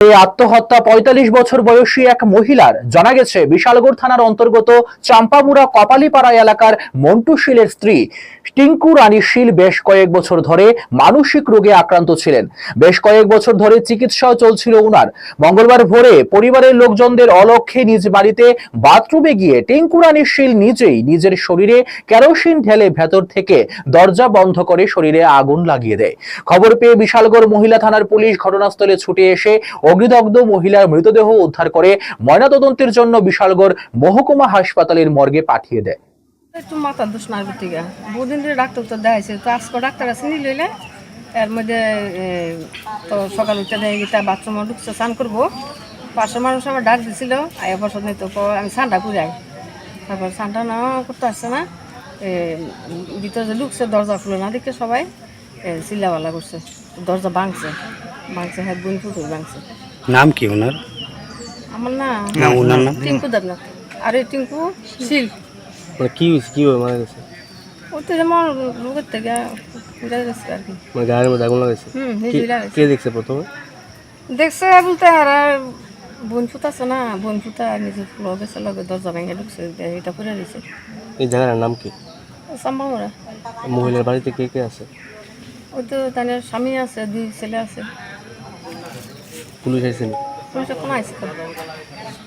এই আত্মহত্যা পঁয়তাল্লিশ বছর বয়সী এক মহিলার জানা গেছে বিশালগড় থানার অন্তর্গত চাম্পামুড়া কপালিপাড়া এলাকার মন্টু শীলের স্ত্রী। টিঙ্কু রানী শীল বেশ কয়েক বছর ধরে মানসিক রোগে আক্রান্ত ছিলেন। বেশ কয়েক বছর ধরে চিকিৎসাও চলছিল উনার। মঙ্গলবার ভোরে পরিবারের লোকজনদের অলক্ষ্যে নিজ বাড়িতে বাথরুমে গিয়ে টিঙ্কু রানী শীল নিজেই নিজের শরীরে কেরোসিন ঢেলে ভেতর থেকে দরজা বন্ধ করে শরীরে আগুন লাগিয়ে দেয়। খবর পেয়ে বিশালগড় মহিলা থানার পুলিশ ঘটনাস্থলে ছুটে এসে অগ্নিদগ্ধ মহিলার মৃতদেহ উদ্ধার করে ময়নাতদন্তের জন্য বিশালগড় মহকুমা হাসপাতালের মর্গে পাঠিয়ে দেয়। মাথা ডাক্তার তো দেখাইছে ডাক্তার আছে মধ্যে সকাল ঢুকছে করব। ডাক তো আমি পুরাই তারপর স্নানটা না করতে আসছে না। দরজা খুলে না দেখে সবাই চিল্লাবালা করছে, দরজা ভাঙছে। ভাঙছে হ্যাঁ বোন ফুটুর ভাঙছে। নাম কি ওনার? আমার না না ওনার নাম? টিঙ্কু দেবনাথ। আর এই টিঙ্কু শিল। মানে কি হয়েছে? কীভাবে মারা গেছে? ও তো যেমন রোগের থেকে উড়ে গেছে আর কি। মানে গায়ের মধ্যে আগুন লাগাইছে? কে-। কে দেখছে প্রথমে? দেখছে বলতে আর বোন ফুট আছে না বোন ফুটা নিজে ফুলো গেছে লগে দরজা ভেঙে ঢুকছে এটা করে দিছে এই জায়গাটার নাম কি? সাম্বামরা মহিলার বাড়িতে কে কে আছে? ওই তো তাদের স্বামী আছে দুই ছেলে আছে। 블루샷 있습니다. 블루샷 하나 있을 거예요.